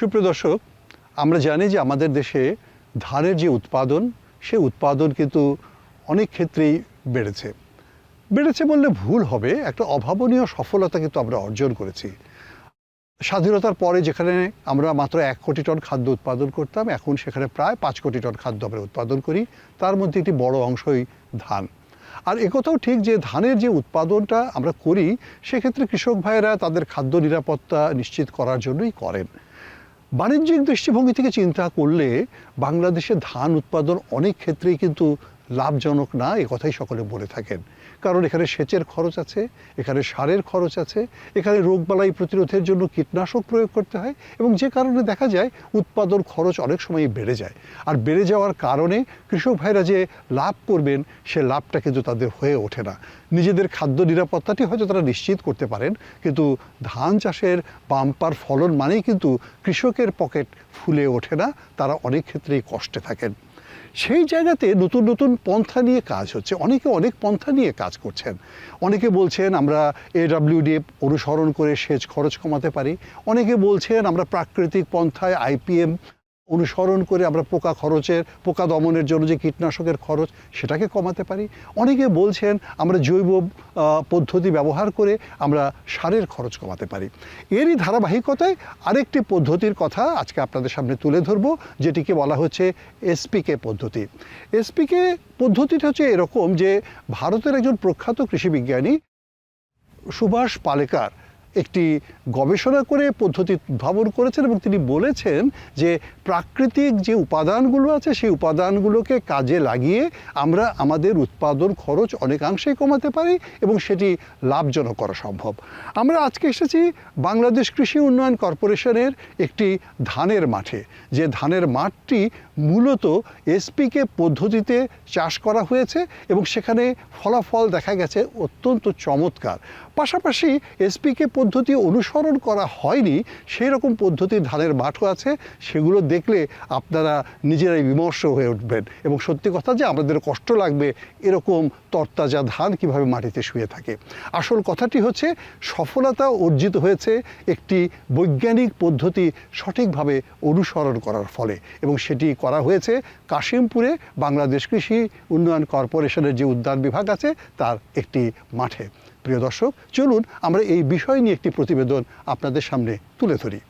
সুপ্রিয় দর্শক, আমরা জানি যে আমাদের দেশে ধানের যে উৎপাদন, সে উৎপাদন কিন্তু অনেক ক্ষেত্রেই বেড়েছে। বেড়েছে বললে ভুল হবে, একটা অভাবনীয় সফলতা কিন্তু আমরা অর্জন করেছি। স্বাধীনতার পরে যেখানে আমরা মাত্র এক কোটি টন খাদ্য উৎপাদন করতাম, এখন সেখানে প্রায় পাঁচ কোটি টন খাদ্য আমরা উৎপাদন করি, তার মধ্যে একটি বড় অংশই ধান। আর একথাও ঠিক যে ধানের যে উৎপাদনটা আমরা করি, সেক্ষেত্রে কৃষক ভাইয়েরা তাদের খাদ্য নিরাপত্তা নিশ্চিত করার জন্যই করেন। বাণিজ্যিক দৃষ্টিভঙ্গি থেকে চিন্তা করলে বাংলাদেশে ধান উৎপাদন অনেক ক্ষেত্রেই কিন্তু লাভজনক না, এ কথাই সকলে বলে থাকেন। কারণ এখানে সেচের খরচ আছে, এখানে সারের খরচ আছে, এখানে রোগবালাই প্রতিরোধের জন্য কীটনাশক প্রয়োগ করতে হয় এবং যে কারণে দেখা যায় উৎপাদন খরচ অনেক সময় বেড়ে যায়। আর বেড়ে যাওয়ার কারণে কৃষক ভাইরা যে লাভ করবেন, সে লাভটা কিন্তু তাদের হয়ে ওঠে না। নিজেদের খাদ্য নিরাপত্তাটি হয়তো তারা নিশ্চিত করতে পারেন, কিন্তু ধান চাষের বাম্পার ফলন মানেই কিন্তু কৃষকের পকেট ফুলে ওঠে না, তারা অনেক ক্ষেত্রেই কষ্টে থাকেন। সেই জায়গাতে নতুন নতুন পন্থা নিয়ে কাজ হচ্ছে। অনেকে অনেক পন্থা নিয়ে কাজ করছেন। অনেকে বলছেন আমরা এডাব্লিউডি অনুসরণ করে সেচ খরচ কমাতে পারি। অনেকে বলছেন আমরা প্রাকৃতিক পন্থায় আইপিএম অনুসরণ করে আমরা পোকা খরচের, পোকা দমনের জন্য যে কীটনাশকের খরচ সেটাকে কমাতে পারি। অনেকে বলছেন আমরা জৈব পদ্ধতি ব্যবহার করে আমরা সারের খরচ কমাতে পারি। এরই ধারাবাহিকতায় আরেকটি পদ্ধতির কথা আজকে আপনাদের সামনে তুলে ধরব, যেটিকে বলা হচ্ছে এসপিকে পদ্ধতি। এসপিকে পদ্ধতিটা হচ্ছে এরকম যে, ভারতের একজন প্রখ্যাত কৃষি বিজ্ঞানী সুভাষ পালেকার একটি গবেষণা করে পদ্ধতি উদ্ভাবন করেছেন এবং তিনি বলেছেন যে প্রাকৃতিক যে উপাদানগুলো আছে, সেই উপাদানগুলোকে কাজে লাগিয়ে আমরা আমাদের উৎপাদন খরচ অনেকাংশেই কমাতে পারি এবং সেটি লাভজনক করা সম্ভব। আমরা আজকে এসেছি বাংলাদেশ কৃষি উন্নয়ন কর্পোরেশনের একটি ধানের মাঠে। যে ধানের মাঠটি মূলত এসপিকে পদ্ধতিতে চাষ করা হয়েছে এবং সেখানে ফলাফল দেখা গেছে অত্যন্ত চমৎকার। পাশাপাশি এসপিকে পদ্ধতি অনুসরণ করা হয়নি সেই রকম পদ্ধতির ধানের মাঠও আছে, সেগুলো দেখলে আপনারা নিজেরাই বিমর্ষ হয়ে উঠবেন। এবং সত্যি কথা যে আমাদের কষ্ট লাগবে এরকম তরতাজা ধান কীভাবে মাটিতে শুয়ে থাকে। আসল কথাটি হচ্ছে, সফলতা অর্জিত হয়েছে একটি বৈজ্ঞানিক পদ্ধতি সঠিকভাবে অনুসরণ করার ফলে এবং সেটি করা হয়েছে। কাশিমপুরে বাংলাদেশ কৃষি উন্নয়ন কর্পোরেশনের যে উদ্যান বিভাগ আছে, তার একটি মাঠে। প্রিয় দর্শক, চলুন আমরা এই বিষয় নিয়ে একটি প্রতিবেদন আপনাদের সামনে তুলে ধরি।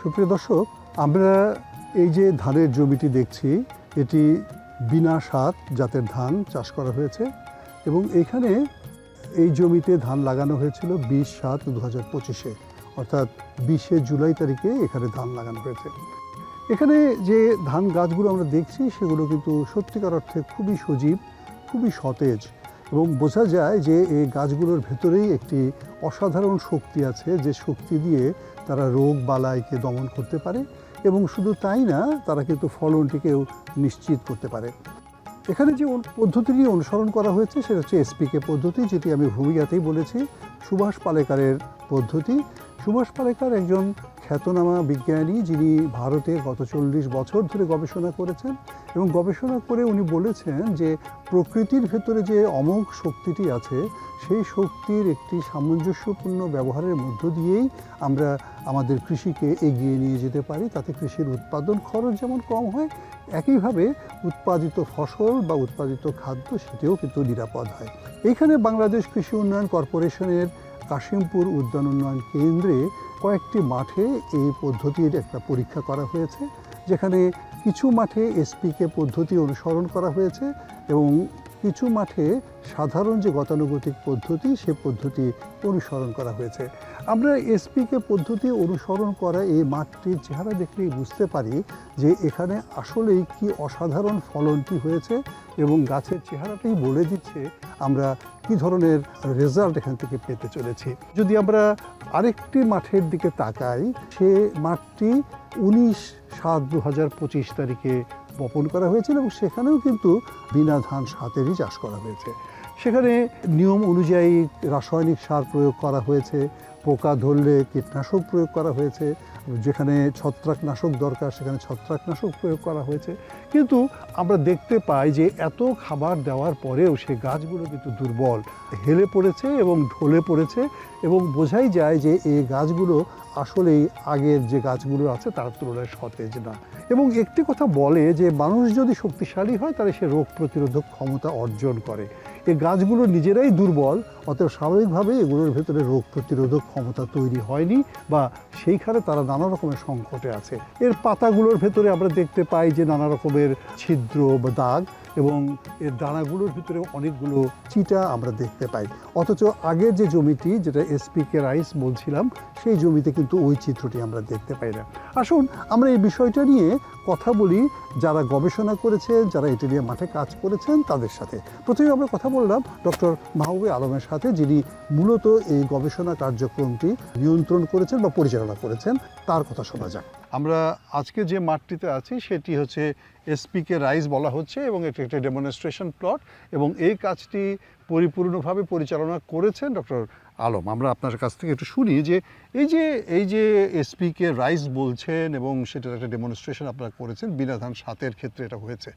সুপ্রিয় দর্শক, আমরা এই যে ধানের জমিটি দেখছি, এটি বিনা সার জাতের ধান চাষ করা হয়েছে। এবং এখানে এই জমিতে ধান লাগানো হয়েছিল বিশ সাত দু হাজার পঁচিশে, অর্থাৎ বিশে জুলাই তারিখে এখানে ধান লাগানো হয়েছে। এখানে যে ধান গাছগুলো আমরা দেখছি, সেগুলো কিন্তু সত্যিকার অর্থে খুবই সজীব, খুবই সতেজ এবং বোঝা যায় যে এই গাছগুলোর ভেতরেই একটি অসাধারণ শক্তি আছে যে শক্তি দিয়ে তারা রোগ বালাইকে দমন করতে পারে এবং শুধু তাই না, তারা কিন্তু ফলনটিকেও নিশ্চিত করতে পারে। এখানে যে পদ্ধতিটি অনুসরণ করা হয়েছে সেটা হচ্ছে এসপিকে পদ্ধতি, যেটি আমি ভূমিকাতেই বলেছি। সুভাষ পালেকারের পদ্ধতি। সুভাষ পালেকার একজন খ্যাতনামা বিজ্ঞানী যিনি ভারতে গত চল্লিশ বছর ধরে গবেষণা করেছেন এবং গবেষণা করে উনি বলেছেন যে প্রকৃতির ভেতরে যে অমোঘ শক্তিটি আছে, সেই শক্তির একটি সামঞ্জস্যপূর্ণ ব্যবহারের মধ্য দিয়েই আমরা আমাদের কৃষিকে এগিয়ে নিয়ে যেতে পারি। তাতে কৃষির উৎপাদন খরচ যেমন কম হয়, একইভাবে উৎপাদিত ফসল বা উৎপাদিত খাদ্য সেটিও কিন্তু নিরাপদ হয়। এইখানে বাংলাদেশ কৃষি উন্নয়ন কর্পোরেশনের কাশিমপুর উদ্যান উন্নয়ন কেন্দ্রে কয়েকটি মাঠে এই পদ্ধতির একটা পরীক্ষা করা হয়েছে, যেখানে কিছু মাঠে এসপিকে পদ্ধতি অনুসরণ করা হয়েছে এবং কিছু মাঠে সাধারণ যে গতানুগতিক পদ্ধতি সে পদ্ধতি অনুসরণ করা হয়েছে। আমরা এসপিকে পদ্ধতি অনুসরণ করা এই মাঠটির চেহারা দেখলেই বুঝতে পারি যে এখানে আসলেই কি অসাধারণ ফলনটি হয়েছে এবং গাছের চেহারাটাই বলে দিচ্ছে আমরা কি ধরনের রেজাল্ট এখান থেকে পেতে চলেছি। যদি আমরা আরেকটি মাঠের দিকে তাকাই, সে মাঠটি উনিশ সাত দু হাজার পঁচিশ তারিখে বপন করা হয়েছিল এবং সেখানেও কিন্তু বিনা ধান সাতেরই চাষ করা হয়েছে। সেখানে নিয়ম অনুযায়ী রাসায়নিক সার প্রয়োগ করা হয়েছে। পোকা ধরলে কীটনাশক প্রয়োগ করা হয়েছে, যেখানে ছত্রাকনাশক দরকার, সেখানে ছত্রাকনাশক প্রয়োগ করা হয়েছে। কিন্তু আমরা দেখতে পাই যে এত খাবার দেওয়ার পরেও সে গাছগুলো কিন্তু দুর্বল। হেলে পড়েছে এবং ঢলে পড়েছে এবং বোঝাই যায় যে এই গাছগুলো আসলেই আগের যে গাছগুলো আছে তার তুলনায় সতেজ না। এবং একটি কথা বলে যে মানুষ যদি শক্তিশালী হয় তাহলে সে রোগ প্রতিরোধক ক্ষমতা অর্জন করে। এই গাছগুলো নিজেরাই দুর্বল, অতএব স্বাভাবিকভাবে এগুলোর ভেতরে রোগ প্রতিরোধক ক্ষমতা তৈরি হয়নি বা সেইখানে তারা নানা রকমের সংকটে আছে। এর পাতাগুলোর ভেতরে আমরা দেখতে পাই যে নানা রকমের ছিদ্র বা দাগ। এবং এর দানাগুলোর ভিতরে অনেকগুলো চিটা আমরা দেখতে পাই। অথচ আগের যে জমিটি, যেটা এসপিকে রাইস বলছিলাম, সেই জমিতে কিন্তু ওই চিত্রটি আমরা দেখতে পাই না। আসুন, আমরা এই বিষয়টা নিয়ে কথা বলি। যারা গবেষণা করেছেন, যারা এটা নিয়ে মাঠে কাজ করেছেন, তাদের সাথে। প্রথমে আমরা কথা বললাম ডক্টর মাহবুবে আলমের সাথে, যিনি মূলত এই গবেষণা কার্যক্রমটি নিয়ন্ত্রণ করেছেন বা পরিচালনা করেছেন। তার কথা শোনা যাক। আমরা আজকে যে মাঠটিতে আছি সেটি হচ্ছে এসপিকে রাইস বলা হচ্ছে এবং এটি একটা ডেমনস্ট্রেশন প্লট এবং এই কাজটি পরিপূর্ণভাবে পরিচালনা করেছেন ডক্টর আলম। আমরা আপনার কাছ থেকে একটু শুনি যে এই যে এই যে এসপিকে রাইস বলছেন এবং সেটার একটা ডেমনস্ট্রেশন আপনারা করেছেন বিনা ধান সাতের ক্ষেত্রে এটা হয়েছে।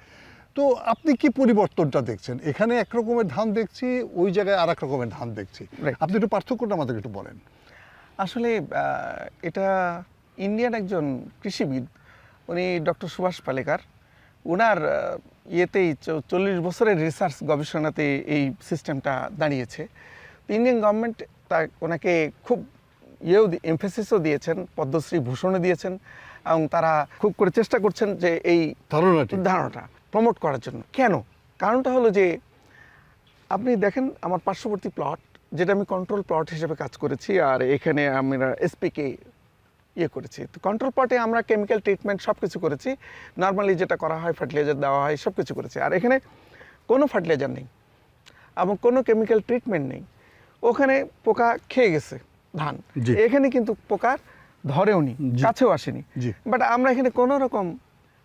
তো আপনি কি পরিবর্তনটা দেখছেন? এখানে এক রকমের ধান দেখছি ওই জায়গায় আর এক রকমের ধান দেখছি. আপনি একটু পার্থক্যটা আমাদের একটু বলেন। আসলে এটা ইন্ডিয়ান একজন কৃষিবিদ উনি ডক্টর সুভাষ পালেকার। ওনার ইয়েতেই চল্লিশ বছরের রিসার্চ গবেষণাতে এই সিস্টেমটা দাঁড়িয়েছে। ইন্ডিয়ান গভর্নমেন্ট তা ওনাকে খুব ইয়েও এমফেসিসও দিয়েছেন পদ্মশ্রী ভূষণও দিয়েছেন এবং তারা খুব করে চেষ্টা করছেন যে এই ধারণাটি। ধারণাটা প্রমোট করার জন্য। কেন? কারণটা হলো যে আপনি দেখেন আমার পার্শ্ববর্তী প্লট যেটা আমি কন্ট্রোল প্লট হিসেবে কাজ করেছি আর এখানে আমরা এসপিকে ইয়ে করেছি। তো কন্ট্রোল প্লটে আমরা কেমিক্যাল ট্রিটমেন্ট সব কিছু করেছি। নর্মালি যেটা করা হয় ফার্টিলাইজার দেওয়া হয় সব কিছু করেছি। আর এখানে কোনো ফার্টিলাইজার নেই এবং কোনো কেমিক্যাল ট্রিটমেন্ট নেই। ওখানে পোকা খেয়ে গেছে ধান। এখানে কিন্তু পোকা ধরেও নি কাছেও আসেনি। বাট আমরা এখানে কোনো রকম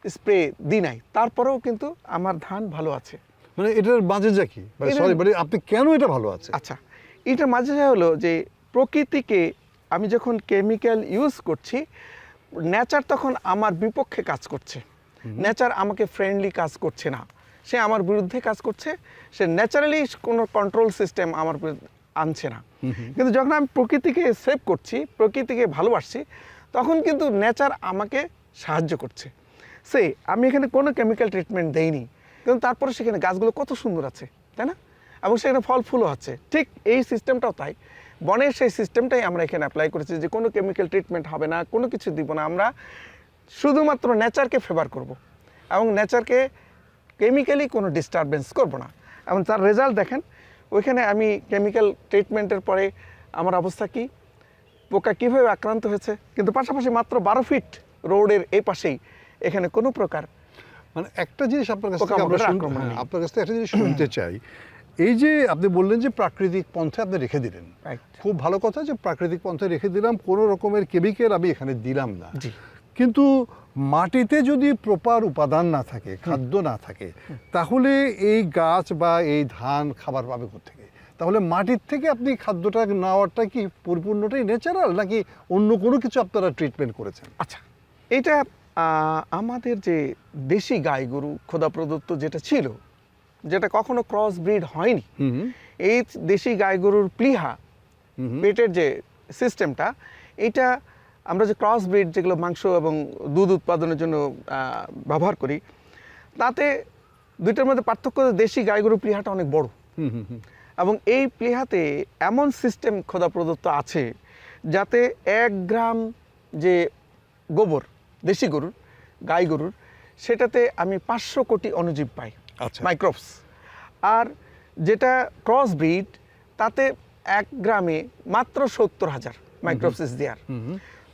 স্প্রে দিই নাই। তারপরেও কিন্তু আমার ধান ভালো আছে। মানে এটার মাঝে যা কি? সরি মানে আপনি কেন এটা ভালো আছে? আচ্ছা এটার মাঝে হলো যে প্রকৃতিকে আমি যখন কেমিক্যাল ইউজ করছি নেচার তখন আমার বিপক্ষে কাজ করছে। নেচার আমাকে ফ্রেন্ডলি কাজ করছে না। সে আমার বিরুদ্ধে কাজ করছে সে ন্যাচারালি কোনো কন্ট্রোল সিস্টেম আমার আনছে না। কিন্তু যখন আমি প্রকৃতিকে সেভ করছি প্রকৃতিকে ভালোবাসছি তখন কিন্তু নেচার আমাকে সাহায্য করছে। সে আমি এখানে কোনো কেমিক্যাল ট্রিটমেন্ট দেইনি কিন্তু তারপরে সেখানে গাছগুলো কত সুন্দর আছে তাই না? এবং সেখানে ফল ফুলও আছে। ঠিক এই সিস্টেমটাও তাই। বনের সেই সিস্টেমটাই আমরা এখানে অ্যাপ্লাই করেছি যে কোনো কেমিক্যাল ট্রিটমেন্ট হবে না কোনো কিছু দিব না। আমরা শুধুমাত্র নেচারকে ফেভার করব এবং নেচারকে কেমিক্যালি কোনো ডিস্টারবেন্স করব না। এবং তার রেজাল্ট দেখেন ওইখানে আমি কেমিক্যাল ট্রিটমেন্টের পরে আমার অবস্থা কি? পোকা কীভাবে আক্রান্ত হয়েছে? কিন্তু পাশাপাশি মাত্র বারো ফিট রোডের এই পাশেই এখানে কোনো প্রকার মানে একটা জিনিস আপনার কাছ থেকে হ্যাঁ। আপনার কাছ থেকে একটা জিনিস শুনতে চাই। এই যে আপনি বললেন যে প্রাকৃতিক পন্থা আপনি রেখে দিলেন. খুব ভালো কথা যে প্রাকৃতিক পন্থায় রেখে দিলাম কোনো রকমের কেমিক্যাল আমি এখানে দিলাম না। কিন্তু মাটিতে যদি প্রপার উপাদান না থাকে খাদ্য না থাকে তাহলে এই গাছ বা এই ধান খাবার পাবে থেকে তাহলে মাটির থেকে আপনি খাদ্যটা নেওয়াটা কি পরিপূর্ণটাই ন্যাচারাল নাকি অন্য কোনো কিছু আপনারা ট্রিটমেন্ট করেছেন? আচ্ছা এটা আমাদের যে দেশি গাই গরু খোদা প্রদত্ত যেটা ছিল যেটা কখনো ক্রস ব্রিড হয়নি। এই দেশি গাই গরুর প্লিহা পেটের যে সিস্টেমটা এটা আমরা যে ক্রস ব্রিড যেগুলো মাংস এবং দুধ উৎপাদনের জন্য ব্যবহার করি তাতে দুইটার মধ্যে পার্থক্য দেশি গাই গরুর প্লিহাটা অনেক বড়। হুম হুম হুম। এবং এই প্লেহাতে এমন সিস্টেম খোদা প্রদত্ত আছে যাতে এক গ্রাম যে গোবর দেশি গরুর গাই গরুর সেটাতে আমি পাঁচশো কোটি অণুজীব পাই। আচ্ছা। মাইক্রোবস আর যেটা ক্রস ব্রিড তাতে এক গ্রামে মাত্র সত্তর হাজার মাইক্রোবসিস দেয়ার।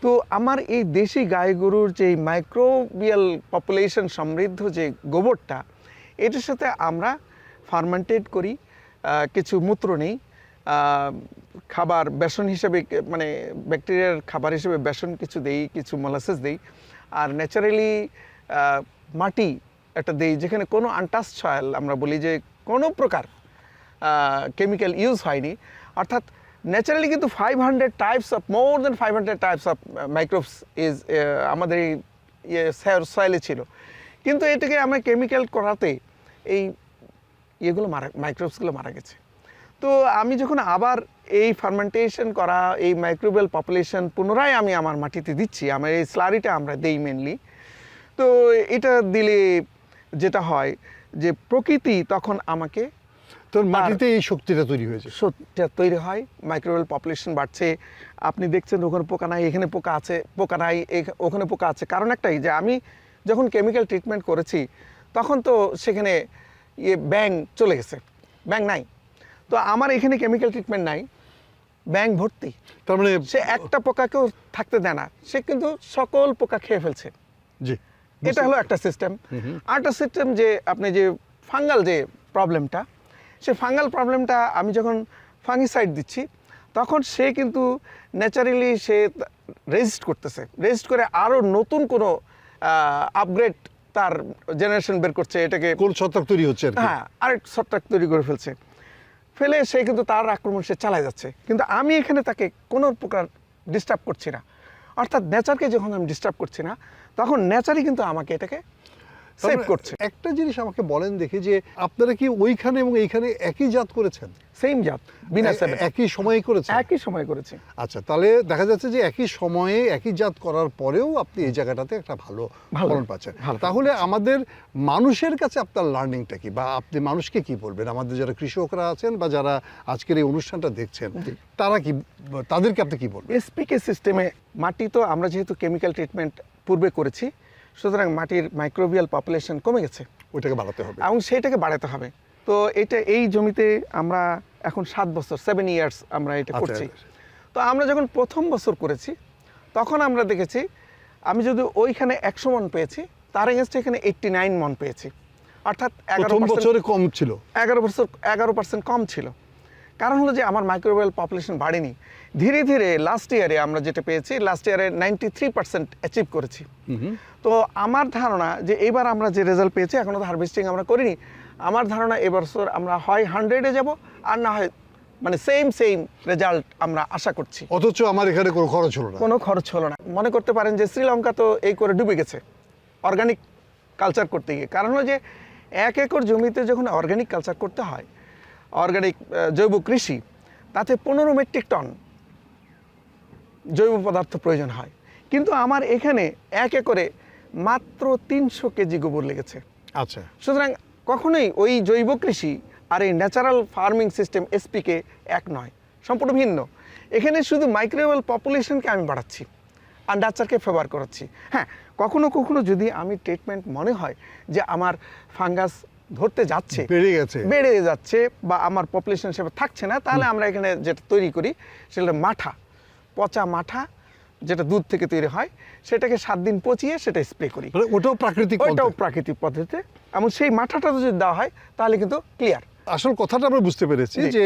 তো আমার এই দেশি গাই গরুর যে মাইক্রোবিয়াল পপুলেশন সমৃদ্ধ যে গোবরটা এটার সাথে আমরা ফার্মেন্টেড করি কিছু মূত্র নেই খাবার বেসন হিসেবে মানে ব্যাকটেরিয়ার খাবার হিসেবে বেসন কিছু দেই কিছু মোলাসেস দেই। আর ন্যাচারালি মাটি একটা দেই যেখানে কোনো আনটাস সয়েল আমরা বলি যে কোনো প্রকার কেমিক্যাল ইউজ হয়নি। অর্থাৎ ন্যাচারালি কিন্তু five hundred types of more than five hundred types of microbes is আমাদের এই সয়েলে ছিল। কিন্তু এটাকে আমরা কেমিক্যাল করাতে এই ইয়েগুলো মারা মাইক্রোবসগুলো মারা গেছে। তো আমি যখন আবার এই ফার্মেন্টেশন করা, এই মাইক্রোবিয়াল পপুলেশন পুনরায় আমি আমার মাটিতে দিচ্ছি, আমার এই স্লারিটা আমরা দেই মেনলি তো এটা দিলে যেটা হয় যে প্রকৃতি তখন আমাকে তোর মাটিতে এই শক্তিটা তৈরি হয়েছে। সত্যিটা তৈরি হয় মাইক্রোওয়েল পপুলেশন বাড়ছে। আপনি দেখছেন ওখানে পোকা নাই এখানে পোকা আছে পোকা নাই ওখানে পোকা আছে। কারণ একটাই যে আমি যখন কেমিক্যাল ট্রিটমেন্ট করেছি তখন তো সেখানে ইয়ে ব্যাং চলে গেছে। ব্যাং নাই। তো আমার এখানে কেমিক্যাল ট্রিটমেন্ট নাই। ব্যাং ভর্তি। তার মানে সে একটা পোকাকেও থাকতে দেয় না। সে কিন্তু সকল পোকা খেয়ে ফেলছে। জি। এটা হলো একটা সিস্টেম আরেকটা সিস্টেম যে আপনি যে ফাঙ্গাল যে প্রবলেমটা সে ফাঙ্গাল প্রবলেমটা আমি যখন ফাঙ্গিসাইড দিচ্ছি তখন সে কিন্তু ন্যাচারালি সে রেজিস্ট করতেছে। রেজিস্ট করে আরও নতুন কোনো আপগ্রেড তার জেনারেশন বের করছে এটাকে কোন ছত্রাক তৈরি হচ্ছে হ্যাঁ আরেক ছত্রাক তৈরি করে ফেলছে। ফেলে সে কিন্তু তার আক্রমণ সে চালায় যাচ্ছে। কিন্তু আমি এখানে তাকে কোনো প্রকার ডিস্টার্ব করছি না। অর্থাৎ নেচারকে যখন আমি ডিস্টার্ব করছি না তখন নেচারই কিন্তু আমাকে এটাকে সেভ করছে। একটা জিনিস আমাকে বলেন দেখি যে আপনারা কি ওইখানে এবং এইখানে একই জাত করেছেন? সেম জাত বিনা সেভেন একই সময়ে করেছেন? একই সময় করেছে। আচ্ছা তাহলে দেখা যাচ্ছে যে একই সময়ে একই জাত করার পরেও আপনি এই জায়গাটাতে একটা ভালো, ফলন পাচ্ছেন। তাহলে আমাদের মানুষের কাছে আপনার লার্নিংটা কি? বা আপনি মানুষকে কি বলবেন? আমাদের যারা কৃষকরা আছেন বা যারা আজকের এই অনুষ্ঠানটা দেখছেন তারা কি তাদেরকে আপনি কি বলবেন? এসপিকে সিস্টেমে মাটি তো আমরা যেহেতু কেমিক্যাল ট্রিটমেন্ট পূর্বে করেছি। সুতরাং মাটির মাইক্রোবিয়াল পপুলেশন কমে গেছে। ওইটাকে বাড়াতে হবে। এবং সেইটাকে বাড়াতে হবে। তো এটা এই জমিতে আমরা এখন সাত বছর সেভেন ইয়ার্স আমরা এটা আচ্ছা। করছি। তো আমরা যখন প্রথম বছর করেছি তখন আমরা দেখেছি আমি যদি ওইখানে একশো মন পেয়েছি তার এগেনস্টে এখানে এইট্টি নাইন মন পেয়েছি। অর্থাৎ এগারো বছরে কম ছিল। এগারো বছর এগারো পার্সেন্ট কম ছিল। কারণ হলো যে আমার মাইক্রোওয়েল পপুলেশন বাড়েনি। ধীরে ধীরে লাস্ট ইয়ারে আমরা যেটা পেয়েছি লাস্ট ইয়ারে নাইনটি থ্রি পার্সেন্ট অ্যাচিভ করেছি। তো আমার ধারণা যে এবার আমরা যে রেজাল্ট পেয়েছি এখনও তো হারভেস্টিং আমরা করিনি। আমার ধারণা এবছর আমরা হয় হান্ড্রেডে যাব আর না হয় মানে সেম সেম রেজাল্ট আমরা আশা করছি। অথচ আমার এখানে কোনো খরচ হলো না। কোনো খরচ হলো না। মনে করতে পারেন যে শ্রীলঙ্কা তো এই করে ডুবে গেছে অর্গানিক কালচার করতে গিয়ে। কারণ হলো যে এক একর জমিতে যখন অর্গানিক কালচার করতে হয় অর্গানিক জৈব কৃষি তাতে পনেরো মেট্রিক টন জৈব পদার্থ প্রয়োজন হয়। কিন্তু আমার এখানে এক একরে মাত্র তিনশো কেজি গোবর লেগেছে। আচ্ছা। সুতরাং কখনোই ওই জৈব কৃষি আর এই ন্যাচারাল ফার্মিং সিস্টেম এসপিকে এক নয় সম্পূর্ণ ভিন্ন। এখানে শুধু মাইক্রোওয়েল পপুলেশনকে আমি বাড়াচ্ছি আর নাচারকে ফেভার করাচ্ছি। হ্যাঁ কখনো কখনো যদি আমি ট্রিটমেন্ট মনে হয় যে আমার ফাঙ্গাস ধরতে যাচ্ছে বেড়ে গেছে। বেড়ে যাচ্ছে বা আমার পপুলেশন হিসেবে থাকছে না তাহলে আমরা এখানে যেটা তৈরি করি সেটা মাঠা পচা মাঠা যেটা দুধ থেকে তৈরি হয় সেটাকে সাত দিন পচিয়ে সেটা স্প্রে করি। মানে ওটাও প্রাকৃতিক ওটাও প্রাকৃতিক পদ্ধতিতে। এমন সেই মাঠাটা যদি দেওয়া হয় তাহলে কিন্তু ক্লিয়ার আসল কথাটা আমরা বুঝতে পেরেছি যে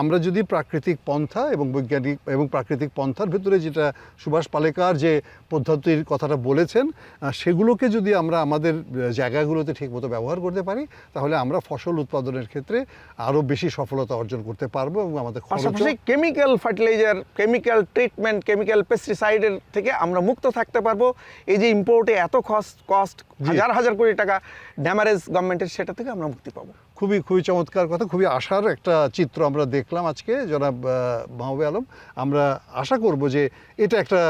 আমরা যদি প্রাকৃতিক পন্থা এবং বৈজ্ঞানিক এবং প্রাকৃতিক পন্থার ভিতরে যেটা সুভাষ পালেকার যে পদ্ধতির কথাটা বলেছেন সেগুলোকে যদি আমরা আমাদের জায়গাগুলোতে ঠিকমতো ব্যবহার করতে পারি তাহলে আমরা ফসল উৎপাদনের ক্ষেত্রে আরও বেশি সফলতা অর্জন করতে পারব এবং আমাদের পাশাপাশি chemical fertiliser chemical treatment chemical পেস্টিসাইডের থেকে আমরা মুক্ত থাকতে পারব। এই যে ইম্পোর্টে এত কস্ট কস্ট হাজার হাজার কোটি টাকা ড্যামারেজ গভর্নমেন্টের সেটা থেকে আমরা মুক্তি পাবো। খুবই খুবই চমৎকার কথা, খুবই আশার একটা চিত্র আমরা দেখলাম আজকে, জনাব মাহবুবে আলম। আমরা আশা করব যে এটা একটা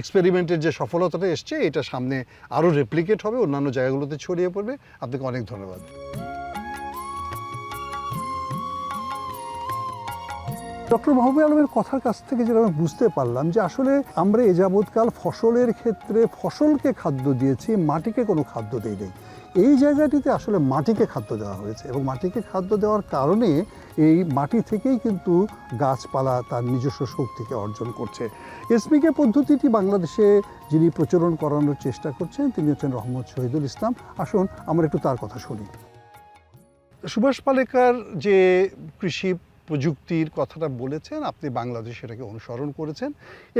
এক্সপেরিমেন্টের যে সফলতাটা এসছে, এটা সামনে আরও রেপ্লিকেট হবে, অন্যান্য জায়গাগুলোতে ছড়িয়ে পড়বে। আপনাকে অনেক ধন্যবাদ। ডক্টর মাহবুবে আলমের কথার কাছ থেকে যেটা আমি বুঝতে পারলাম যে আসলে আমরা এ যাবৎকাল ফসলের ক্ষেত্রে ফসলকে খাদ্য দিয়েছি, মাটিকে কোনো খাদ্য দেই নেই এই জায়গাটিতে আসলে মাটিকে খাদ্য দেওয়া হয়েছে এবং মাটিকে খাদ্য দেওয়ার কারণে এই মাটি থেকেই কিন্তু গাছপালা তার নিজস্ব শক্তিকে অর্জন করছে। এসপিকে পদ্ধতিটি বাংলাদেশে যিনি প্রচলন করানোর চেষ্টা করছেন, তিনি হচ্ছেন রহমত শহীদুল ইসলাম। আসুন, আমরা একটু তার কথা শুনি। সুভাষ পালেকার যে কৃষি প্রযুক্তির কথাটা বলেছেন আপনি বাংলাদেশ এটাকে অনুসরণ করেছেন।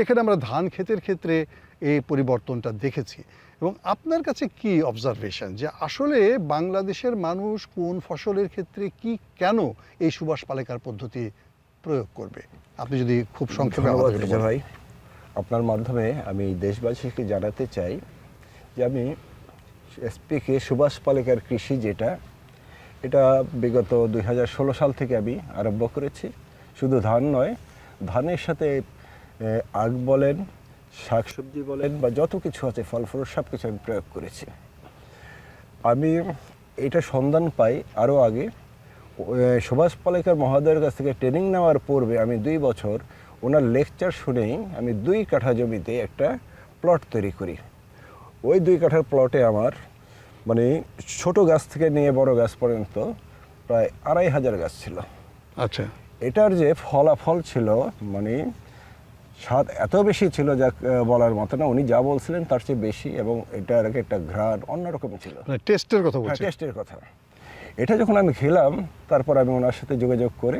এখানে আমরা ধান ক্ষেতের ক্ষেত্রে এই পরিবর্তনটা দেখেছি। এবং আপনার কাছে কি অবজারভেশন যে আসলে বাংলাদেশের মানুষ কোন ফসলের ক্ষেত্রে কি কেন এই সুভাষ পালেকার পদ্ধতি প্রয়োগ করবে? আপনি যদি খুব সংক্ষেপে ভাই। আপনার মাধ্যমে আমি দেশবাসীকে জানাতে চাই যে আমি এসপিকে সুভাষ পালেকার কৃষি যেটা এটা বিগত দুই হাজার ষোলো সাল থেকে আমি আরম্ভ করেছি। শুধু ধান নয়, ধানের সাথে আগ বলেন, শাকসবজি বলেন বা যত কিছু আছে ফল ফ্রুট সব কিছু আমি প্রয়োগ করেছি। আমি এটা সন্ধান পাই আরও আগে। সুভাষ পালেকার মহোদয়ের কাছ থেকে ট্রেনিং নেওয়ার পূর্বে আমি দুই বছর ওনার লেকচার শুনেই আমি দুই কাঠা জমিতে একটা প্লট তৈরি করি। ওই দুই কাঠার প্লটে আমার মানে ছোট গাছ থেকে নিয়ে বড় গাছ পর্যন্ত প্রায় আড়াই হাজার গাছ ছিল। আচ্ছা। এটার যে ফলাফল ছিল মানে স্বাদ এত বেশি ছিল যা বলার মতো না উনি যা বলছিলেন তার চেয়ে বেশি এবং এটার একটা ঘ্রাণ অন্যরকম ছিল। মানে টেস্টের কথা হ্যাঁ টেস্টের কথা। এটা যখন আমি খেলাম তারপর আমি ওনার সাথে যোগাযোগ করে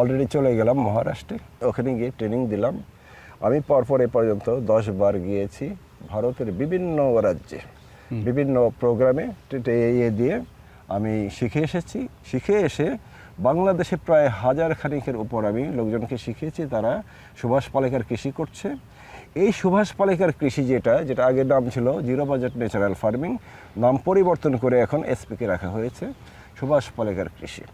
অলরেডি চলে গেলাম মহারাষ্ট্রে। ওখানে গিয়ে ট্রেনিং দিলাম। আমি পরপর এ পর্যন্ত দশ বার গিয়েছি ভারতের বিভিন্ন রাজ্যে। বিভিন্ন প্রোগ্রামে ইয়ে দিয়ে আমি শিখে এসেছি। শিখে এসে বাংলাদেশে প্রায় হাজার খানিকের উপর আমি লোকজনকে শিখিয়েছি, তারা সুভাষ পালেকার কৃষি করছে। এই সুভাষ পালেকার কৃষি যেটা যেটা আগের নাম ছিল জিরো বাজেট ন্যাচারাল ফার্মিং, নাম পরিবর্তন করে এখন এসপিকে রাখা হয়েছে সুভাষ পালেকার কৃষি।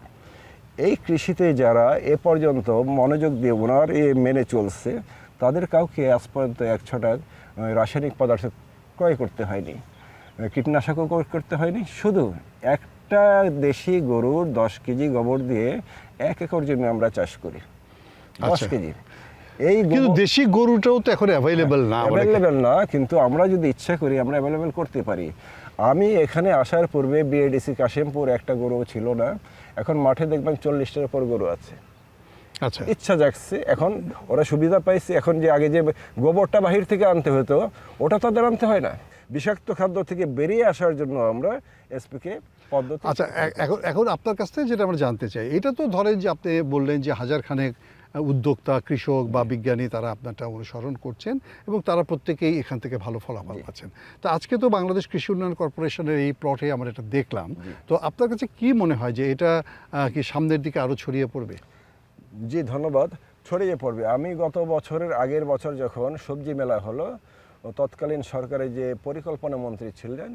এই কৃষিতে যারা এ পর্যন্ত মনোযোগ দিয়ে ওনার এ মেনে চলছে, তাদের কাউকে আজ পর্যন্ত এক ছটা রাসায়নিক পদার্থ ক্রয় করতে হয়নি। কীটনাশকও করতে হয়নি। শুধু একটা দেশি গরুর দশ কেজি গোবর দিয়ে এক একর জমি আমরা চাষ করি। দশ আচ্ছা। কেজি। এই কিন্তু দেশি গরুটাও তো এখন অ্যাভেলেবেল না অ্যাভেলেবেল না কিন্তু আমরা যদি ইচ্ছা করি আমরা অ্যাভেলেবেল করতে পারি। আমি এখানে আসার পূর্বে বিএডিসি কাশিমপুর একটা গরু ছিল না। এখন মাঠে দেখবেন চল্লিশটার উপর গরু আছে। আচ্ছা। ইচ্ছা জাগছে। এখন ওরা সুবিধা পাইছে। এখন যে আগে যে গোবরটা বাহির থেকে আনতে হতো ওটা তাদের আনতে হয় না। বিষাক্ত খাদ্য থেকে বেরিয়ে আসার জন্য আমরা এসপিকে পদ্ধতি আচ্ছা এখন এখন আপনার কাছ থেকে যেটা আমরা জানতে চাই এটা তো ধরেন যে আপনি বললেন যে হাজার খানেক উদ্যোক্তা কৃষক বা বিজ্ঞানী তারা আপনারটা অনুসরণ করছেন এবং তারা প্রত্যেকেই এখান থেকে ভালো ফলাফল পাচ্ছেন। তো আজকে তো বাংলাদেশ কৃষি উন্নয়ন কর্পোরেশনের এই প্লটে আমরা এটা দেখলাম। তো আপনার কাছে কি মনে হয় যে এটা কি সামনের দিকে আরও ছড়িয়ে পড়বে? জি ধন্যবাদ। ছড়িয়ে পড়বে। আমি গত বছরের আগের বছর যখন সবজি মেলা হলো তৎকালীন সরকারের যে পরিকল্পনা মন্ত্রী ছিলেন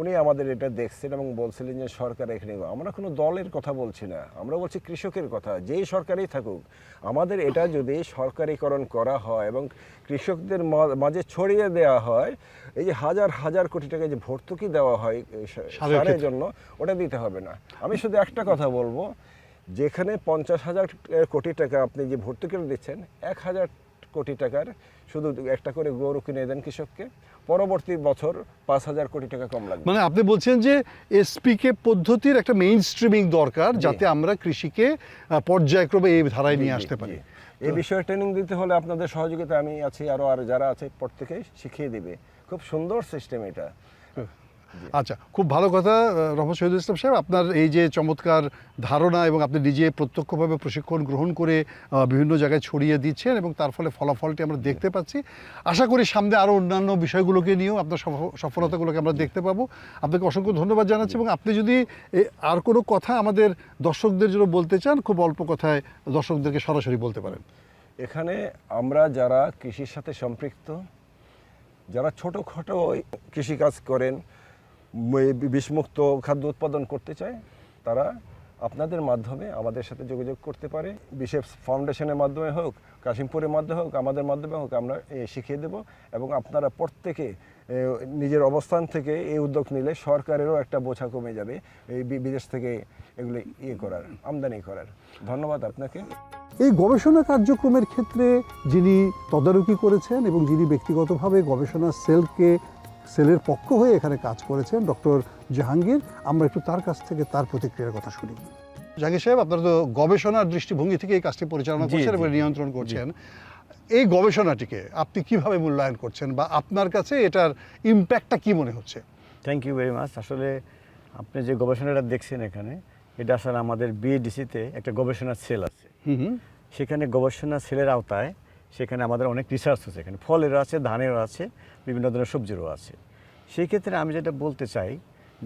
উনি আমাদের এটা দেখছেন এবং বলছিলেন যে সরকার এখানে আমরা কোনো দলের কথা বলছি না আমরা বলছি কৃষকের কথা যেই সরকারই থাকুক। আমাদের এটা যদি সরকারিকরণ করা হয় এবং কৃষকদের মাঝে ছড়িয়ে দেওয়া হয় এই যে হাজার হাজার কোটি টাকা যে ভর্তুকি দেওয়া হয় সারের জন্য ওটা দিতে হবে না। আমি শুধু একটা কথা বলব যেখানে পঞ্চাশ হাজার কোটি টাকা আপনি যে ভর্তুকি দিচ্ছেন এক হাজার কোটি টাকার শুধু একটা করে গরু কিনে দেন কৃষককে। পরবর্তী বছর পাঁচ হাজার কোটি টাকা কম লাগবে। মানে আপনি বলছেন যে এসপিকে পদ্ধতির একটা মেইন স্ট্রিমিং দরকার যাতে আমরা কৃষিকে পর্যায়ক্রমে এই ধারায় নিয়ে আসতে পারি। এই বিষয়ে ট্রেনিং দিতে হলে আপনাদের সহযোগিতা আমি আছি আরও আর যারা আছে প্রত্যেকে শিখিয়ে দিবে। খুব সুন্দর সিস্টেম এটা। আচ্ছা খুব ভালো কথা আহ, রহমত শহীদুল ইসলাম সাহেব। আপনার এই যে চমৎকার ধারণা এবং আপনি নিজে প্রত্যক্ষভাবে প্রশিক্ষণ গ্রহণ করে বিভিন্ন জায়গায় ছড়িয়ে দিচ্ছেন এবং তার ফলে ফলাফলটি আমরা দেখতে পাচ্ছি। আশা করি সামনে আরও অন্যান্য বিষয়গুলোকে নিয়েও আপনার সফ- সফলতাগুলোকে আমরা দেখতে পাবো। আপনাকে অসংখ্য ধন্যবাদ জানাচ্ছি এবং আপনি যদি আর কোনো কথা আমাদের দর্শকদের জন্য বলতে চান খুব অল্প কথায় দর্শকদেরকে সরাসরি বলতে পারেন। এখানে আমরা যারা কৃষির সাথে সম্পৃক্ত যারা ছোটোখাটো কৃষিকাজ করেন বিষমুক্ত খাদ্য উৎপাদন করতে চায়, তারা আপনাদের মাধ্যমে আমাদের সাথে যোগাযোগ করতে পারে। বিশেষ ফাউন্ডেশনের মাধ্যমে হোক, কাশিমপুরের মাধ্যমে হোক, আমাদের মাধ্যমে হোক, আমরা শিখিয়ে দেব এবং আপনারা প্রত্যেকে নিজের অবস্থান থেকে এই উদ্যোগ নিলে সরকারেরও একটা বোঝা কমে যাবে এই বিদেশ থেকে এগুলো ইয়ে করার, আমদানি করার। ধন্যবাদ আপনাকে। এই গবেষণা কার্যক্রমের ক্ষেত্রে যিনি তদারকি করেছেন এবং যিনি ব্যক্তিগতভাবে গবেষণা সেলকে সেলের পক্ষ হয়ে এখানে কাজ করেছেন ডক্টর জাহাঙ্গীর। আমরা একটু তার কাছ থেকে তার প্রতিক্রিয়ার কথা শুনি। জাহাঙ্গীর সাহেব আপনারা তো গবেষণার দৃষ্টিভঙ্গি থেকে এই কাজটি পরিচালনা করছেন এবং নিয়ন্ত্রণ করছেন। এই গবেষণাটিকে আপনি কীভাবে মূল্যায়ন করছেন বা আপনার কাছে এটার ইম্প্যাক্টটা কি মনে হচ্ছে? থ্যাংক ইউ ভেরি মাচ আসলে আপনি যে গবেষণাটা দেখছেন এখানে এটা আসলে আমাদের বিএডিসিতে একটা গবেষণা সেল আছে। সেখানে গবেষণা সেলের আওতায় সেখানে আমাদের অনেক রিসার্চ আছে এখানে। ফলেরও আছে ধানেরও আছে, বিভিন্ন ধরনের সবজিরও আছে। সেই ক্ষেত্রে আমি যেটা বলতে চাই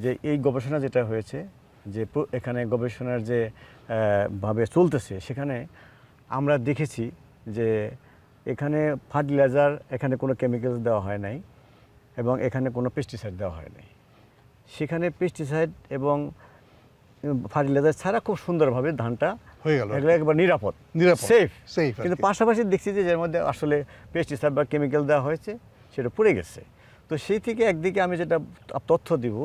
যে এই গবেষণা যেটা হয়েছে, যে এখানে গবেষণার যে ভাবে চলতেছে, সেখানে আমরা দেখেছি যে এখানে ফার্টিলাইজার এখানে কোনো কেমিক্যাল দেওয়া হয় নাই এবং এখানে কোনো পেস্টিসাইড দেওয়া হয় নাই। সেখানে পেস্টিসাইড এবং ফার্টিলাইজার ছাড়া খুব সুন্দরভাবে ধানটা হয়ে গেল। এগুলো একবার নিরাপদ। নিরাপদ, সেফ আর কিন্তু পাশাপাশি দেখছি যে এর মধ্যে আসলে পেস্টিসাইড বা কেমিক্যাল দেওয়া হয়েছে সেটা পড়ে গেছে। তো সেই থেকে একদিকে আমি যেটা তথ্য দিব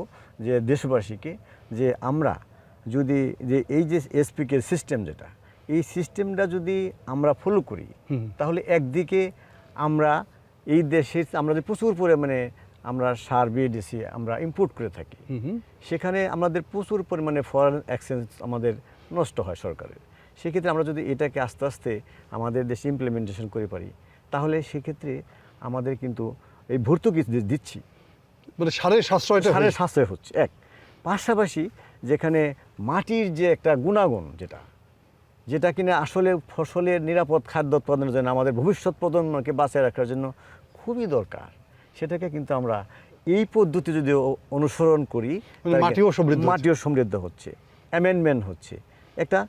যে দেশবাসীকে যে আমরা যদি যে এই যে এসপিকে সিস্টেম যেটা এই সিস্টেমটা যদি আমরা ফলো করি তাহলে একদিকে আমরা এই দেশে আমরা যে প্রচুর পরিমাণে আমরা সার বিএডিসি আমরা ইম্পোর্ট করে থাকি। সেখানে আমাদের প্রচুর পরিমাণে ফরেন এক্সচেঞ্জ আমাদের নষ্ট হয় সরকারের। সেক্ষেত্রে আমরা যদি এটাকে আস্তে আস্তে আমাদের দেশে ইমপ্লিমেন্টেশন করে পারি তাহলে সেক্ষেত্রে আমাদের কিন্তু এই ভর্তুকি দিচ্ছি। মানে সারের সাশ্রয়টা সারের সাশ্রয় হচ্ছে এক। পাশাপাশি যেখানে মাটির যে একটা গুণাগুণ যেটা যেটা কিনা আসলে ফসলের নিরাপদ খাদ্য উৎপাদনের জন্য আমাদের ভবিষ্যৎ প্রজন্মকে বাঁচিয়ে রাখার জন্য খুবই দরকার। সেটাকে কিন্তু আমরা এই পদ্ধতি যদি অনুসরণ করি মানে মাটিও সমৃদ্ধ মাটিও সমৃদ্ধ হচ্ছে অ্যামেন্ডমেন্ট হচ্ছে। একটা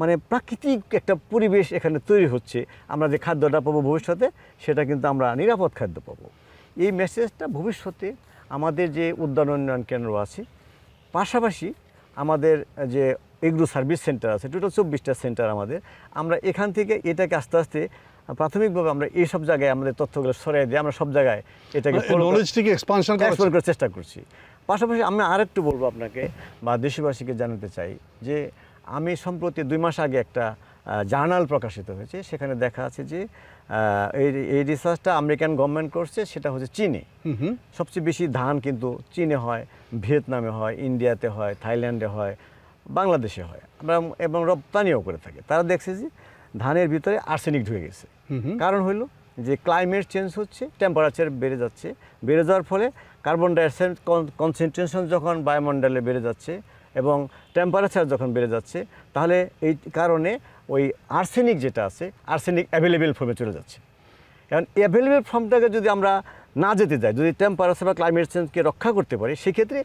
মানে প্রাকৃতিক একটা পরিবেশ এখানে তৈরি হচ্ছে। আমরা যে খাদ্যটা পাবো ভবিষ্যতে সেটা কিন্তু আমরা নিরাপদ খাদ্য পাবো। এই মেসেজটা ভবিষ্যতে আমাদের যে উদ্যান উন্নয়ন কেন্দ্র আছে পাশাপাশি আমাদের যে এগ্রো সার্ভিস সেন্টার আছে টোটাল চব্বিশটা সেন্টার আমাদের আমরা এখান থেকে এটাকে আস্তে আস্তে প্রাথমিকভাবে আমরা এই সব জায়গায় আমাদের তথ্যগুলো সরাই দিয়ে আমরা সব জায়গায় এটাকে মানে এক্সপানশন এক্সপ্লোর করার চেষ্টা করছি। পাশাপাশি আমি আরেকটু বলব আপনাকে বা দেশবাসীকে জানাতে চাই যে আমি সম্প্রতি দুই মাস আগে একটা জার্নাল প্রকাশিত হয়েছে। সেখানে দেখা আছে যে এই এই রিসার্চটা আমেরিকান গভর্নমেন্ট করছে সেটা হচ্ছে চীনে। সবচেয়ে বেশি ধান কিন্তু চীনে হয় ভিয়েতনামে হয় ইন্ডিয়াতে হয় থাইল্যান্ডে হয় বাংলাদেশে হয় আমরা এবং রপ্তানিও করে থাকে। তারা দেখছে যে ধানের ভিতরে আর্সেনিক ঢুকে গেছে। কারণ হলো যে ক্লাইমেট চেঞ্জ হচ্ছে টেম্পারেচার বেড়ে যাচ্ছে। বেড়ে যাওয়ার ফলে কার্বন ডাইঅক্সাইড কনসেন্ট্রেশন যখন বায়ুমণ্ডলে বেড়ে যাচ্ছে এবং টেম্পারেচার যখন বেড়ে যাচ্ছে, তাহলে এই কারণে ওই আর্সেনিক যেটা আছে আর্সেনিক অ্যাভেলেবেল ফর্মে চলে যাচ্ছে। এখন অ্যাভেলেবেল ফর্মটাকে যদি আমরা না যেতে যাই, যদি টেম্পারেচার বা ক্লাইমেট চেঞ্জকে রক্ষা করতে পারি, সেক্ষেত্রে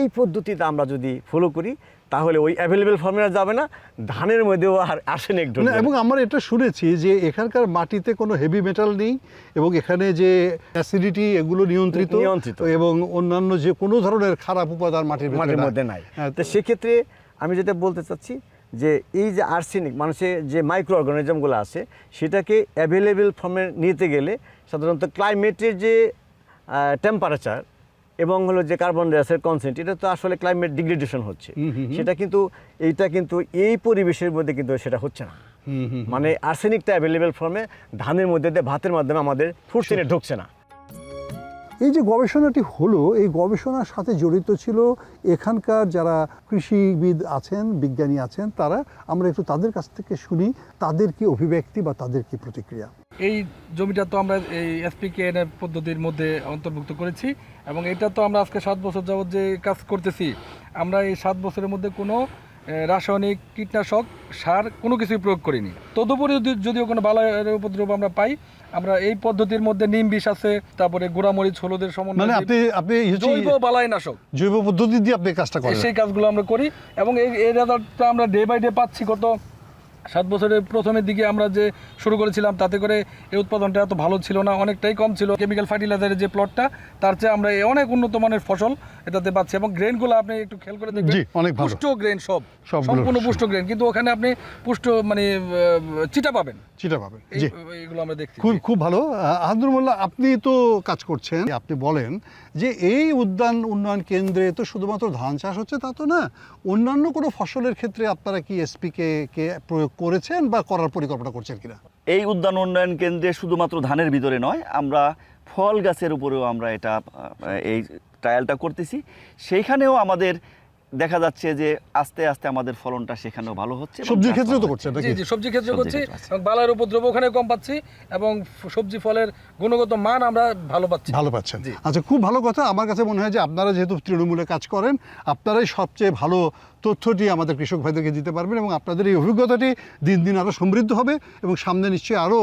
এই পদ্ধতিতে আমরা যদি ফলো করি তাহলে ওই অ্যাভেলেবেল ফর্মে আর যাবে না ধানের মধ্যেও আর আর্সেনিক না, না। এবং আমরা এটা শুনেছি যে এখানকার মাটিতে কোনো হেভি মেটাল নেই এবং এখানে যে অ্যাসিডিটি এগুলো নিয়ন্ত্রিত নিয়ন্ত্রিত। এবং অন্যান্য যে কোনো ধরনের খারাপ উপাদান মাটির মাটির মধ্যে নাই হ্যাঁ, তো সেক্ষেত্রে আমি যেটা বলতে চাচ্ছি যে এই যে আর্সেনিক মানুষের যে মাইক্রো অর্গানিজমগুলো আছে সেটাকে অ্যাভেলেবেল ফর্মে নিতে গেলে সাধারণত ক্লাইমেটের যে টেম্পারেচার এবং হলো যে কার্বন ডাইঅক্সাইড কনসেন্ট এটা তো আসলে ক্লাইমেট ডিগ্রেডেশন হচ্ছে। সেটা কিন্তু এইটা কিন্তু এই পরিবেশের মধ্যে কিন্তু সেটা হচ্ছে না। মানে আর্সেনিকটা অ্যাভেলেবেল ফর্মে ধানের মধ্যে দিয়ে ভাতের মাধ্যমে আমাদের ফুডসিনে ঢুকছে না। এই যে গবেষণাটি হলো, এই গবেষণার সাথে জড়িত ছিল এখানকার যারা কৃষিবিদ আছেন, বিজ্ঞানী আছেন, তারা, আমরা একটু তাদের কাছ থেকে শুনি, তাদের কি অভিব্যক্তি বা তাদের কি প্রতিক্রিয়া? এই জমিটা তো আমরা এই এসপিকে পদ্ধতির মধ্যে অন্তর্ভুক্ত করেছি, এবং এটা তো আমরা আজকে সাত বছর যাবত যে কাজ করতেছি, আমরা এই সাত বছরের মধ্যে কোনো রাসায়নিক কীটনাশক সার কোনো কিছুই প্রয়োগ করিনি। তদুপরি যদি- যদিও কোনো বালাইয়ের উপদ্রব আমরা পাই আমরা এই পদ্ধতির মধ্যে নিম বিষ আছে তারপরে গোড়ামরিচ হলুদের মানে সমন্বয়ে আপনি আপনি হচ্ছে জৈব বালাইনাশক। জৈব পদ্ধতি দিয়ে আপনি কাজটা করেন। সেই কাজগুলো আমরা করি এবং এই এই রেজাল্টটা আমরা ডে বাই ডে পাচ্ছি গত সাত বছরের প্রথমের দিকে আমরা যে শুরু করেছিলাম তাতে করে এই উৎপাদনটা এত ভালো ছিল না অনেকটাই কম ছিল। কেমিক্যাল ফার্টিলাইজারের যে প্লটটা তার চেয়ে আমরা এই অনেক উন্নত মানের ফসল এটাতে পাচ্ছি এবং গ্রেনগুলো আপনি একটু খেয়াল করে দেখবেন। অনেক পুষ্ট গ্রেন সব। সম্পূর্ণ পুষ্ট। গ্রেন কিন্তু ওখানে আপনি পুষ্ট মানে চিটা পাবেন। চিটা পাবেন এইগুলো আমরা দেখছি খুব খুব ভালো। আহাদুর মোল্লা আপনি তো কাজ করছেন। আপনি বলেন যে এই উদ্যান উন্নয়ন কেন্দ্রে তো শুধুমাত্র ধান চাষ হচ্ছে তা তো না অন্যান্য কোনো ফসলের ক্ষেত্রে আপনারা কি এসপিকে কে প্রয়োগ করেছেন বা করার পরিকল্পনা করছেন কিনা? এই উদ্যান উন্নয়ন কেন্দ্রে শুধুমাত্র ধানের ভিতরে নয় আমরা ফল গাছের উপরেও আমরা এটা এই ট্রায়ালটা করতেছি। সেইখানেও আমাদের দেখা যাচ্ছে যে আস্তে আস্তে আমাদের ফলনটা সেখানেও ভালো হচ্ছে সবজির চাষ ক্ষেত্রেও তো করছে জি জি সবজি ক্ষেত্রে করছি। এবং বালার উপদ্রব ওখানে কম পাচ্ছি এবং সবজি ফলের গুণগত মান আমরা ভালো পাচ্ছি। ভালো পাচ্ছেন। আচ্ছা খুব ভালো কথা। আমার কাছে মনে হয় যে আপনারা যেহেতু তৃণমূলে কাজ করেন আপনারাই সবচেয়ে ভালো তথ্যটি আমাদের কৃষক ভাইদেরকে দিতে পারবেন এবং আপনাদের এই অভিজ্ঞতাটি দিন দিন আরও সমৃদ্ধ হবে এবং সামনে নিশ্চয়ই আরও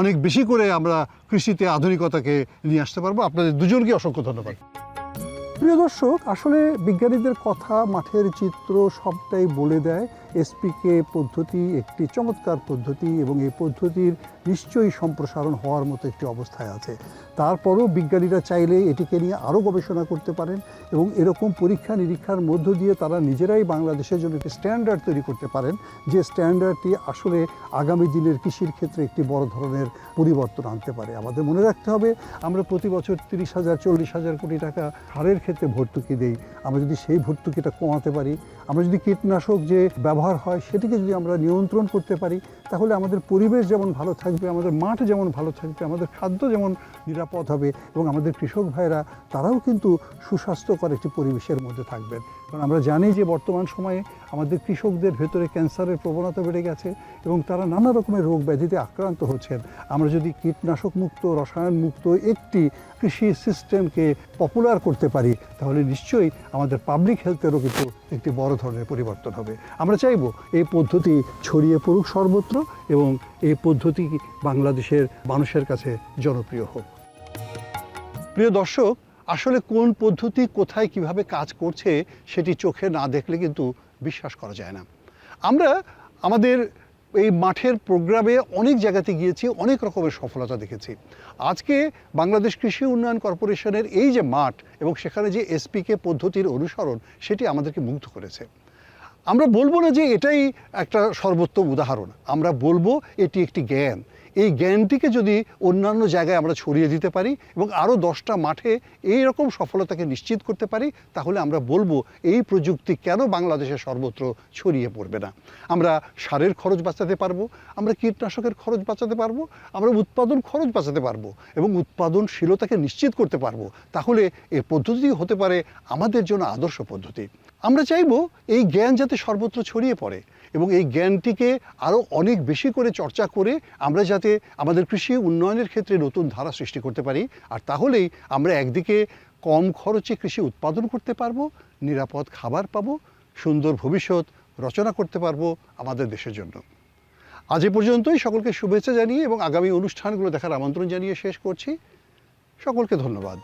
অনেক বেশি করে আমরা কৃষিতে আধুনিকতাকে নিয়ে আসতে পারব। আপনাদের দুজনকে অসংখ্য ধন্যবাদ। প্রিয় দর্শক, আসলে বিজ্ঞানীদের কথা, মাঠের চিত্র সবটাই বলে দেয় এসপিকে পদ্ধতি, একটি চমৎকার পদ্ধতি এবং এই পদ্ধতির নিশ্চয়ই সম্প্রসারণ হওয়ার মতো একটি অবস্থায় আছে। তারপরও বিজ্ঞানীরা চাইলে এটিকে নিয়ে আরও গবেষণা করতে পারেন এবং এরকম পরীক্ষা নিরীক্ষার মধ্য দিয়ে তারা নিজেরাই বাংলাদেশের জন্য একটি স্ট্যান্ডার্ড তৈরি করতে পারেন, যে স্ট্যান্ডার্ডটি আসলে আগামী দিনের কৃষির ক্ষেত্রে একটি বড় ধরনের পরিবর্তন আনতে পারে। আমাদের মনে রাখতে হবে, আমরা প্রতি বছর তিরিশ হাজার, চল্লিশ হাজার কোটি টাকা সারের ক্ষেত্রে ভর্তুকি দেই। আমরা যদি সেই ভর্তুকিটা কমাতে পারি, আমরা যদি কীটনাশক যে ব্যবহার হয় সেটিকে যদি আমরা নিয়ন্ত্রণ করতে পারি তাহলে আমাদের পরিবেশ যেমন ভালো থাকবে, আমাদের মাঠ যেমন ভালো থাকবে, আমাদের খাদ্য যেমন নিরাপদ হবে এবং আমাদের কৃষক ভাইরা তারাও কিন্তু সুস্বাস্থ্যকর একটি পরিবেশের মধ্যে থাকবেন। কারণ আমরা জানি যে বর্তমান সময়ে আমাদের কৃষকদের ভেতরে ক্যান্সারের প্রবণতা বেড়ে গেছে এবং তারা নানা রকমের রোগ ব্যাধিতে আক্রান্ত হচ্ছেন। আমরা যদি কীটনাশক মুক্ত, রসায়ন মুক্ত একটি কৃষি সিস্টেমকে পপুলার করতে পারি, তাহলে নিশ্চয়ই আমাদের পাবলিক হেলথেরও কিন্তু একটি বড় ধরনের পরিবর্তন হবে। আমরা চাইব এই পদ্ধতি ছড়িয়ে পড়ুক সর্বত্র এবং এই পদ্ধতি বাংলাদেশের মানুষের কাছে জনপ্রিয় হোক। প্রিয় দর্শক, আসলে কোন পদ্ধতি কোথায় কীভাবে কাজ করছে সেটি চোখে না দেখলে কিন্তু বিশ্বাস করা যায় না। আমরা আমাদের এই মাঠের প্রোগ্রামে অনেক জায়গাতে গিয়েছি, অনেক রকমের সফলতা দেখেছি। আজকে বাংলাদেশ কৃষি উন্নয়ন কর্পোরেশনের এই যে মাঠ এবং সেখানে যে এসপিকে পদ্ধতির অনুসরণ, সেটি আমাদেরকে মুগ্ধ করেছে। আমরা বলব না যে এটাই একটা সর্বোত্তম উদাহরণ। আমরা বলব এটি একটি জ্ঞান। এই জ্ঞানটিকে যদি অন্যান্য জায়গায় আমরা ছড়িয়ে দিতে পারি এবং আরও দশটা মাঠে এই রকম সফলতাকে নিশ্চিত করতে পারি, তাহলে আমরা বলব এই প্রযুক্তি কেন বাংলাদেশে সর্বত্র ছড়িয়ে পড়বে না? আমরা সারের খরচ বাঁচাতে পারব, আমরা কীটনাশকের খরচ বাঁচাতে পারব, আমরা উৎপাদন খরচ বাঁচাতে পারব এবং উৎপাদনশীলতাকে নিশ্চিত করতে পারব। তাহলে এই পদ্ধতি হতে পারে আমাদের জন্য আদর্শ পদ্ধতি। আমরা চাইব এই জ্ঞান যাতে সর্বত্র ছড়িয়ে পড়ে এবং এই জ্ঞানটিকে আরও অনেক বেশি করে চর্চা করে আমরা যাতে আমাদের কৃষি উন্নয়নের ক্ষেত্রে নতুন ধারা সৃষ্টি করতে পারি। আর তাহলেই আমরা একদিকে কম খরচে কৃষি উৎপাদন করতে পারব, নিরাপদ খাবার পাবো, সুন্দর ভবিষ্যৎ রচনা করতে পারব আমাদের দেশের জন্য। আজ এ পর্যন্তই, সকলকে শুভেচ্ছা জানিয়ে এবং আগামী অনুষ্ঠানগুলো দেখার আমন্ত্রণ জানিয়ে শেষ করছি। সকলকে ধন্যবাদ।